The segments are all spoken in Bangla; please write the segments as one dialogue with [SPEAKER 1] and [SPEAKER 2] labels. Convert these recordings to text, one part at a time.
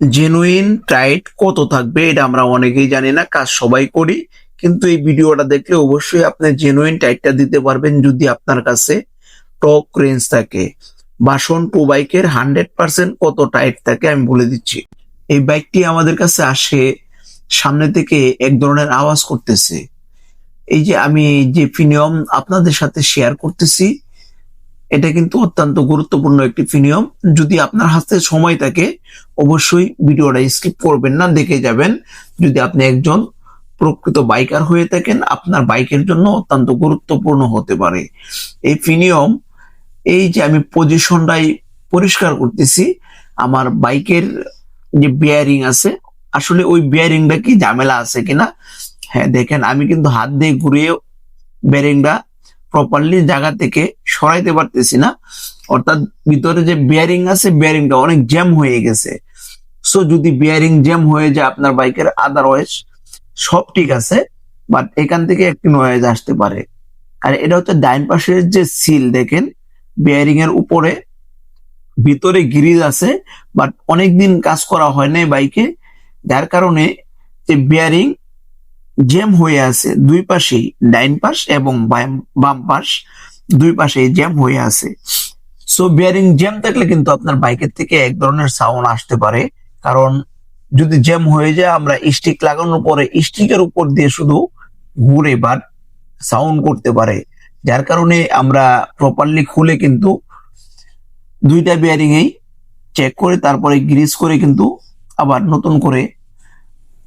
[SPEAKER 1] জেনুইন টাইট কত থাকবে এটা আমরা অনেকেই জানি না, কাজ সবাই করি। কিন্তু এই ভিডিওটা দেখলে অবশ্যই আপনি জেনুইন টাইটটা দিতে পারবেন যদি আপনার কাছে টক রেঞ্জ থাকে। বাসন টু বাইকের হান্ড্রেড পার্সেন্ট কত টাইট থাকে আমি বলে দিচ্ছি। এই বাইকটি আমাদের কাছে আসে সামনে থেকে এক ধরনের আওয়াজ করতেছে। এই যে আমি যে প্রিমিয়াম আপনাদের সাথে শেয়ার করতেছি এটা কিন্তু অত্যন্ত গুরুত্বপূর্ণ একটি প্রিমিয়াম যদি আপনার হাতে সময় থাকে, অবশ্যই ভিডিওটা স্কিপ করবেন না, দেখে যাবেন। যদি আপনি একজন প্রকৃত বাইকার হয়ে থাকেন, আপনার বাইকের জন্য অত্যন্ত গুরুত্বপূর্ণ হতে পারে। এই ফিনিয়ম এই যে আমি পজিশনটাই পরিষ্কার করতেছি, আমার বাইকের যে বিয়ারিং আছে, আসলে ওই বিয়ারিংটা কি ঝামেলা আছে কিনা? হ্যাঁ দেখেন, আমি কিন্তু হাত দিয়ে ঘুরিয়ে বিয়ারিংটা প্রপারলি জায়গা থেকে সরাইতে পারতেছি না। অর্থাৎ ভিতরে যে বিয়ারিং আছে বিয়ারিংটা অনেক জ্যাম হয়ে গেছে। সো যদি বিয়ারিং জ্যাম হয়ে যায় আপনার বাইকের আদারওয়াইজ সব ঠিক আছে বাট এখান থেকে একটি নয়েজ আসতে পারে। আর এটা হচ্ছে ডাইন পাশের যে সিল দেখেন বিয়ারিং এর উপরে ভিতরে গ্রিজ আছে বাট অনেকদিন কাজ করা হয় নাই বাইকে যার কারণে যে বিয়ারিং জ্যাম হয়ে আছে দুই পাশেই, ডাইন পাশ এবং বাম- পাশ দুই পাশে জ্যাম হয়ে আছে। সো বিয়ারিং জ্যাম থাকলে কিন্তু আপনার বাইকের থেকে এক ধরনের সাউন্ড আসতে পারে। কারণ যদি জ্যাম হয়ে যায়, আমরা স্টিক লাগানোর পরে স্টিকের উপর দিয়ে শুধু ঘুরে বা সাউন্ড করতে পারে। যার কারণে আমরা প্রপারলি খুলে কিন্তু দুইটা বিয়ারিং এই চেক করে, তারপরে গ্রিস করে কিন্তু আবার নতুন করে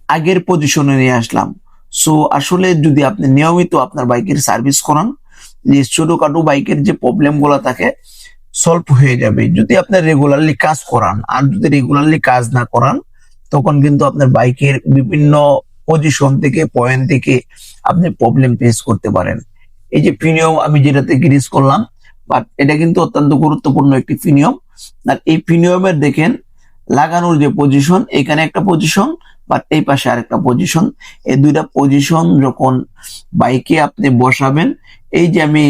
[SPEAKER 1] আগের পজিশনে নিয়ে আসলাম। সো আসলে যদি আপনি নিয়মিত আপনার বাইকের সার্ভিস করান, যে ছোটখাটো বাইকের যে প্রবলেমগুলো থাকে সলভ হয়ে যাবে। যদি আপনি রেগুলারলি কাজ করান, আর যদি রেগুলারলি কাজ না করান, তখন কিন্তু আপনার বাইকের বিভিন্ন পজিশন থেকে পয়েন্ট থেকে আপনি প্রবলেম ফেস করতে পারেন। এই যে প্রিমিয়াম আমি যেটাতে গ্রিস করলাম বাট এটা কিন্তু অত্যন্ত গুরুত্বপূর্ণ একটি প্রিমিয়াম আর এই প্রিমিয়ামের দেখেন, লাগানোর যে পজিশন এখানে একটা পজিশন বাট এই পাশে আরেকটা পজিশন এই দুইটা পজিশন যখন বাইকে আপনি বসাবেন, এই যে আমি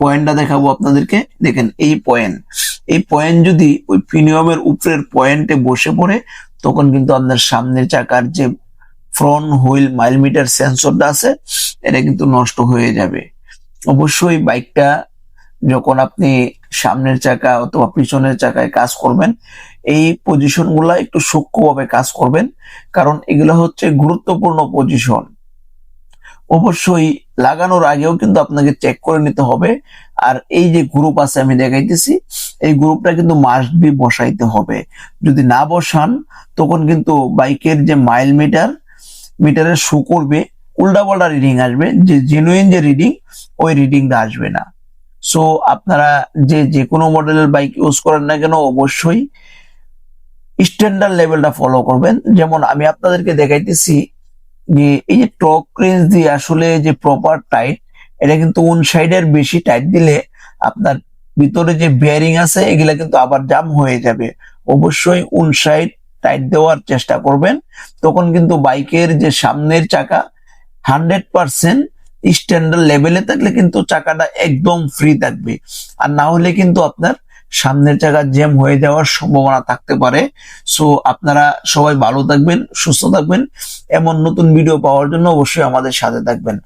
[SPEAKER 1] পয়েন্টটা দেখাবো আপনাদেরকে, দেখেন এই পয়েন্ট এই পয়েন্ট যদি ওই প্রিমিয়ামের উপরের পয়েন্টে বসে পড়ে, তখন কিন্তু আপনার সামনের চাকার যে ফ্রন্ট হুইল মাইলমিটার সেন্সরটা আছে, এটা কিন্তু নষ্ট হয়ে যাবে। অবশ্যই বাইকটা যখন আপনি সামনের চাকা অথবা পিছনের চাকায় কাজ করবেন এই পজিশনগুলা একটু সূক্ষ্মভাবে কাজ করবেন, কারণ এগুলো হচ্ছে গুরুত্বপূর্ণ পজিশন অবশ্যই লাগানোর আগেও কিন্তু আপনাকে চেক করে নিতে হবে। আর এই যে গ্রুপ আছে আমি দেখাইতেছি, এই গ্রুপটা কিন্তু মাস্ট বি বসাইতে হবে। যদি না বসান, তখন কিন্তু বাইকের যে মাইল মিটার মিটারের শো করবে, উল্টা পাল্টা রিডিং আসবে, যে জেনুইন যে রিডিং ওই রিডিংটা আসবে না। সো আপনারা যে যে কোনো মডেলের বাইক ইউজ করেন না কেন, অবশ্যই স্ট্যান্ডার্ড লেভেলটা ফলো করবেন। যেমন আমি আপনাদেরকে দেখাইতেছি যে, এই যে টক রেঞ্জ দিয়ে আসলে যে প্রপার টাইট এটা কিন্তু উন সাইডের বেশি টাইট দিলে আপনার ভিতরে যে বিয়ারিং আছে, এগুলা কিন্তু আবার জাম হয়ে যাবে। অবশ্যই উন সাইড টাইট দেওয়ার চেষ্টা করবেন। তখন কিন্তু বাইকের যে সামনের চাকা হান্ড্রেড পার্সেন্ট স্ট্যান্ডার্ড লেভেলে থাকলে কিন্তু চাকাটা একদম ফ্রি থাকবে। আর না হলে কিন্তু আপনার সামনের জায়গা জ্যাম হয়ে যাওয়ার সম্ভাবনা থাকতে পারে। সো আপনারা সবাই ভালো থাকবেন, সুস্থ থাকবেন। এমন নতুন ভিডিও পাওয়ার জন্য অবশ্যই আমাদের সাথে থাকবেন।